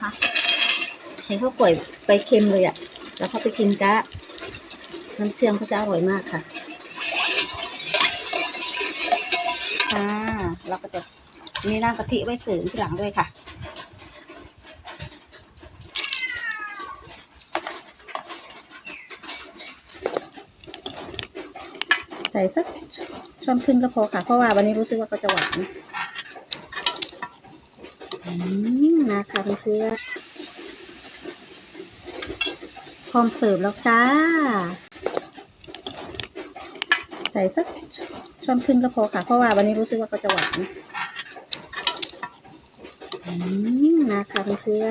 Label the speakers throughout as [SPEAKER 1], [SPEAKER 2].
[SPEAKER 1] ค่ะเห็นเขาปล่อยไปเค็มเลยอะ่ะ แล้วเขาไปกินกะน้ำเชื่อมเขาจะอร่อยมากค่ะอ่าเราก็จะมีน้ำกะทิไว้เสริมทีหลังด้วยค่ะใส่สักช้อนครึ่งก็พอค่ะ เพราะว่าวันนี้รู้สึกว่าก็จะหวานอืม นะคะพี่เสื้อพร้อมเสิร์ฟแล้วจ้า ใส่สักช้อนครึ่งก็พอค่ะ เพราะว่าวันนี้รู้สึกว่าก็จะหวานอืมนะคะพี่เสื้อ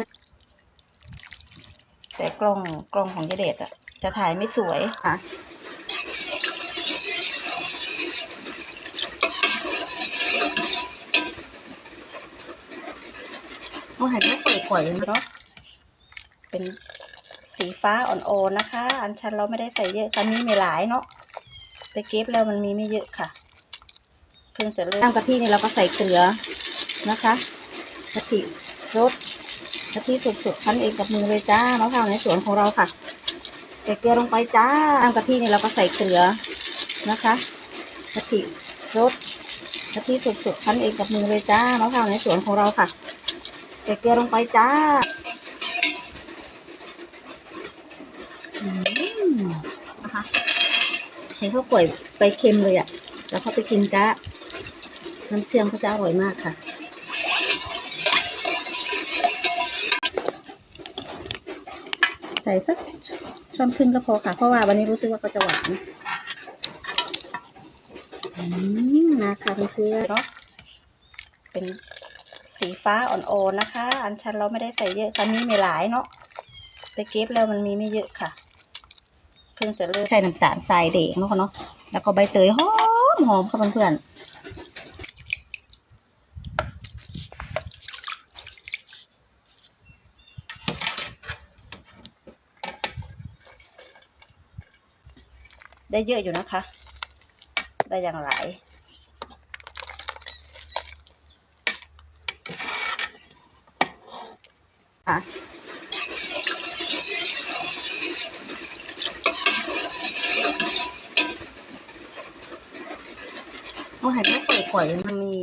[SPEAKER 1] แต่กล้องกล้องของยเดชอะจะถ่ายไม่สวยค่ะ เอาหายไม่เปิดปล่อยเลยเนาะเป็นสีฟ้าอ่อนๆนะคะ อันชันเราไม่ได้ใส่เยอะตอนนี้ไม่หลายเนาะไปเก็บแล้วมันมีไม่เยอะค่ะ เพิ่งจะเริ่มน้ำกะทินี่เราก็ใส่เกลือนะคะกะทิรสกะทิสุกๆคั้นเองกับมือเลยจ้ามะพร้าวในสวนของเราค่ะ ใส่เกลือลงไปจ้าน้ำกะทินี่เราก็ใส่เกลือนะคะกะทิรสกะทิสุกๆคั้นเองกับมือเลยจ้ามะพร้าวในสวนของเราค่ะ ส่เกลือลงไปจ้าอืมนะคะเห็นเขาปล่อยไปเค็มเลยอะ่ะ แล้วเขาไปกินกะน้ำเชื่อมเขาจะอร่อยมากค่ะใส่สักช้อนครึ่งก็พอค่ะ เพราะว่าวันนี้รู้สึกว่าก็จะหวานอืมนะคะพี่เสื้อเนาะเป็น สีฟ้าอ่อนๆนะคะ อันชันเราไม่ได้ใส่เยอะตอนนี้ไม่หลายเนาะไปเก็บแล้วมันมีไม่เยอะค่ะ เพิ่งจะเริ่มใช้น้ำตาลทรายเด็กเนาะเนาะแล้วก็ใบเตยหอมหอมค่ะเพื่อนๆได้เยอะอยู่นะคะ ได้อย่างหลาย ค่ะเอาให้เขาเปิดก่อนมันมี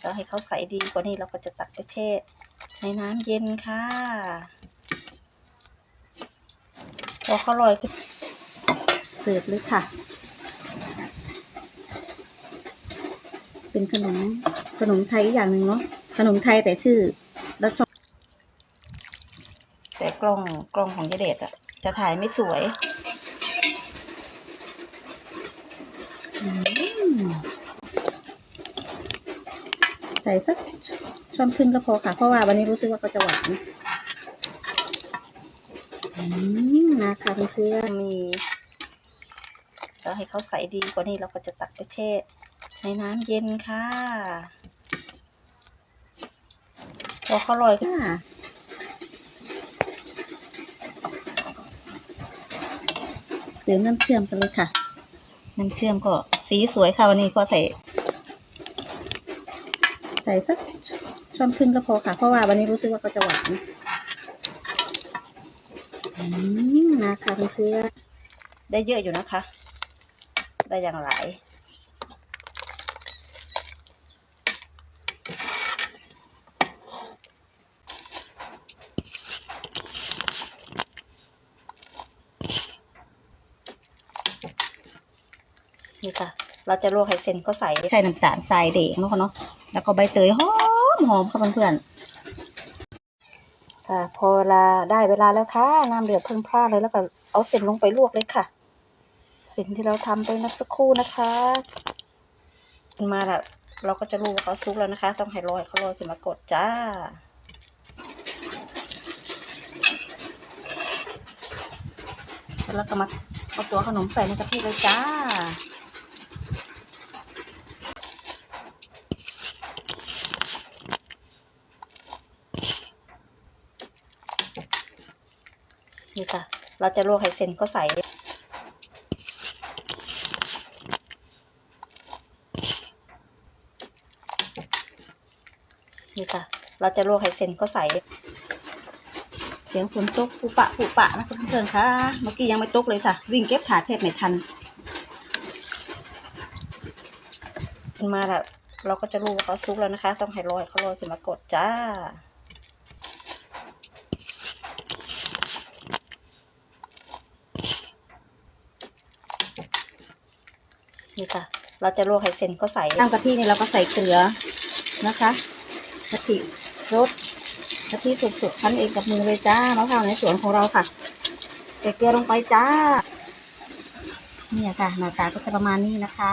[SPEAKER 1] เราให้เขาใส่ดีกว่านี้เราก็จะตักไปแช่ในน้ำเย็นค่ะ พอเขาลอยขึ้นเสิร์ฟเลยค่ะ เป็นขนมขนมไทยอีกอย่างหนึ่งเนาะขนมไทยแต่ชื่อ แล้วชอบแต่กล้องกล้องของยายเดชอะจะถ่ายไม่สวยอืมใส่สักช้อนครึ่งก็พอค่ะ เพราะว่าวันนี้รู้สึกว่าก็จะหวานอืมนะคะพี่เสื้อมีเราให้เขาใส่ดีกว่านี้เราก็จะตักไปแช่ในน้ำเย็นค่ะ พอเขาลอยขึ้นมาเดี๋ยวน้ำเชื่อมกันเลยค่ะ น้ำเชื่อมก็สีสวยค่ะวันนี้ก็ใส่ ใส่สักช้อนครึ่งก็พอค่ะ เพราะว่าวันนี้รู้สึกว่าก็จะหวานอืมนะคะพี่เสื้อได้เยอะอยู่นะคะ ได้อย่างหลาย นี่ค่ะ เราจะลวกให้เส้นก็ใส่ใช้น้ำตาลทรายเด็กเนาะเนาะแล้วก็ใบเตยหอมหอมค่ะเพื่อนๆค่ะ พอเวลาได้เวลาแล้วค่ะน้ำเดือดเพิ่งพลาดเลยแล้วก็เอาเส้นลงไปลวกเลยค่ะเส้นที่เราทำไปนักสักครู่นะคะมาแล้วเราก็จะรู้ว่าเขาซุกแล้วนะคะ ต้องให้ลอยเขาลอยขึ้นมากดจ้าแล้วก็มาเอาตัวขนมใส่ในกะทิเลยจ้า นี่ค่ะ เราจะลวกให้เส้นก็ใส่นี่ค่ะ เราจะลวกให้เส้นก็ใส่ เสียงฝนตกปุปะปุปะนะเพื่อนๆค่ะ เมื่อกี้ยังไม่ตกเลยค่ะ วิ่งเก็บขาเทปไม่ทันขึ้นมาแล้วเราก็จะรู้ว่าเขาซุกแล้วนะคะ ต้องให้ลอยเขาลอยขึ้นมากดจ้า นี่ค่ะ เราจะลวกให้เส้นก็ใส่น้ำกะทินี่เราก็ใส่เกลือนะคะกะทิรสกะทิสุกๆคั้นเองกับมือเลยจ้ามะพร้าวในสวนของเราค่ะ ใส่เกลือลงไปจ้าเนี่ยค่ะหน้าตาก็จะประมาณนี้นะคะ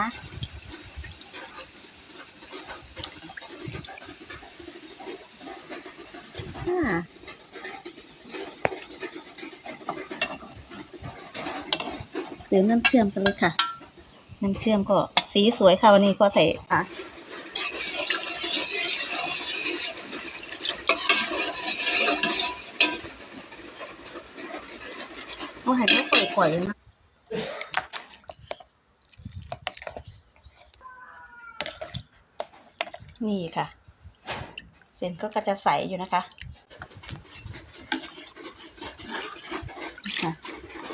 [SPEAKER 1] เติมน้ำเชื่อมกันเลยค่ะ น้ำเชื่อมก็สีสวยค่ะวันนี้ก็ใส่ค่ะเอาใหายไม่เปิดก่อนเลยนะนี่ค่ะ เส้นก็จะใสอยู่นะคะค่ะ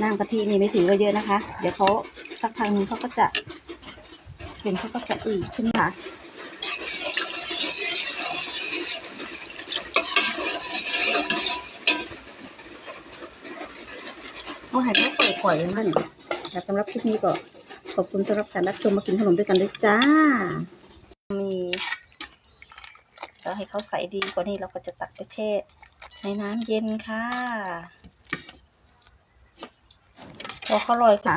[SPEAKER 1] น้ำกะทินี่ไม่ถือว่าเยอะนะคะ เดี๋ยวเขา สักพักนึงเขาก็จะเส้นเขาก็จะอืดขึ้นมาเอาหายไม่ปิดก่อนเลยนั่นแต่สำหรับคลิปนี้ก็ขอบคุณสำหรับการรับชมมากินขนมด้วยกันด้วยจ้า มีแล้วให้เขาใส่ดีกว่านี้เราก็จะตักไปแช่ในน้ำเย็นค่ะพอเขาลอยค่ะ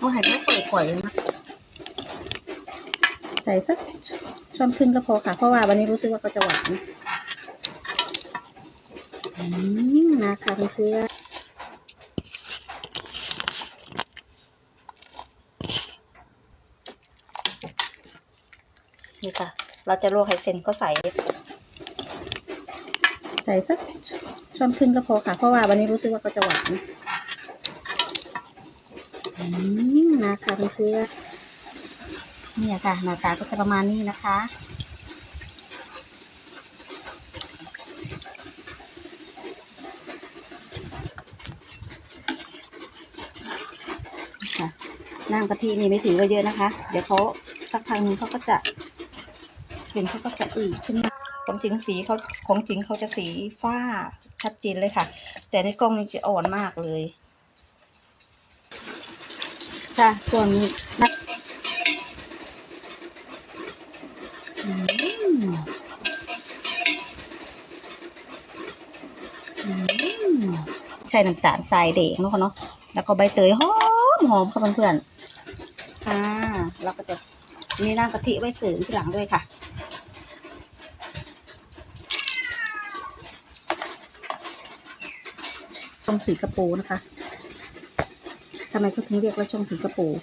[SPEAKER 1] เอาใหายไม่เปิดก่อนเลยนะใส่สักช้อนครึ่งก็พอค่ะ เพราะว่าวันนี้รู้สึกว่าเขาจะหวานอืมนะคะเพื่อนๆนี่ค่ะ เราจะลวกให้เส้นก็ใสใส่สักช้อนครึ่งก็พอค่ะ เพราะว่าวันนี้รู้สึกว่าเขาจะหวานอืม นะคะเพื่อนเนี่ยค่ะหน้าตาก็จะประมาณนี้นะคะค่ะน้ำกะทินี่ไม่ถือว่าเยอะนะคะ เดี๋ยวเขาสักพักนึงเขาก็จะเส้นเขาก็จะอืดขึ้นมาของจริงสีเขาของจริงเขาจะสีฟ้าชัดเจนเลยค่ะ แต่ในกล้องนี่จะอ่อนมากเลย ค่ะ ส่วนนักอืมอืมใช่น้ำตาลทรายเด็กเนาะเนาะ แล้วก็ใบเตยหอมหอมค่ะเพื่อนๆค่ะเราก็จะมีน้ำกะทิไว้เสริมทีหลังด้วยค่ะช่องสีกระโปรงนะคะ ทำไมเขาถึงเรียกว่าช่องสิงคโปร์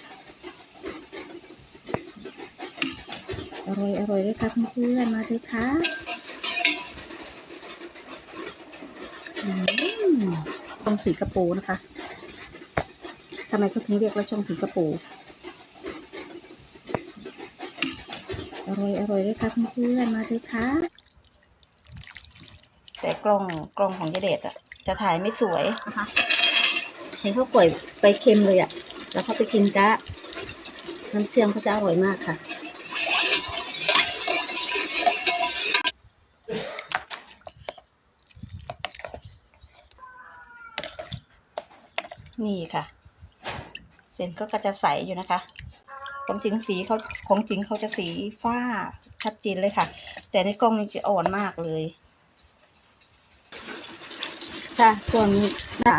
[SPEAKER 1] อร่อยอร่อยเลยค่ะเพื่อนๆมาเลยค่ะช่องสิงคโปร์นะคะทำไมเขาถึงเรียกว่าช่องสิงคโปร์อร่อยอร่อยเลยค่ะเพื่อนๆมาเลยค่ะแต่กล้องกล้องของยเดชอะจะถ่ายไม่สวยนะคะ เห็นเขาปล่อยไปเค็มเลยอะ่ะ แล้วเขาไปกินกะน้ำเชื่อมเขาจะอร่อยมากค่ะ นี่ค่ะ เส้นก็จะใสอยู่นะคะของจริงสีเขาของจริงเขาจะสีฟ้าชัดเจนเลยค่ะ แต่ในกล้องนี่จะอ่อนมากเลย ค่ะ ส่วนนะ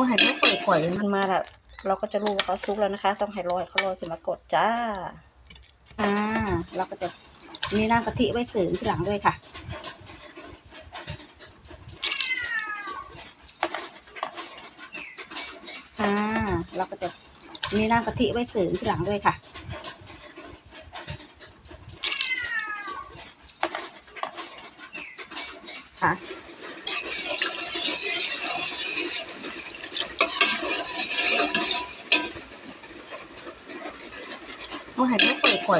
[SPEAKER 1] เอาใหายไม่เปิดก่อนเลยมันมาแล้วเราก็จะรู้ว่าเขาซุกแล้วนะคะ ต้องให้ลอยเขาลอยขึ้นมากดจ้า อ่า เราก็จะมีน้ำกะทิไว้เสริมที่หลังด้วยค่ะอ่าเราก็จะมีน้ำกะทิไว้เสริมที่หลังด้วยค่ะค่ะ เอาให้ไม่เปิดข่อย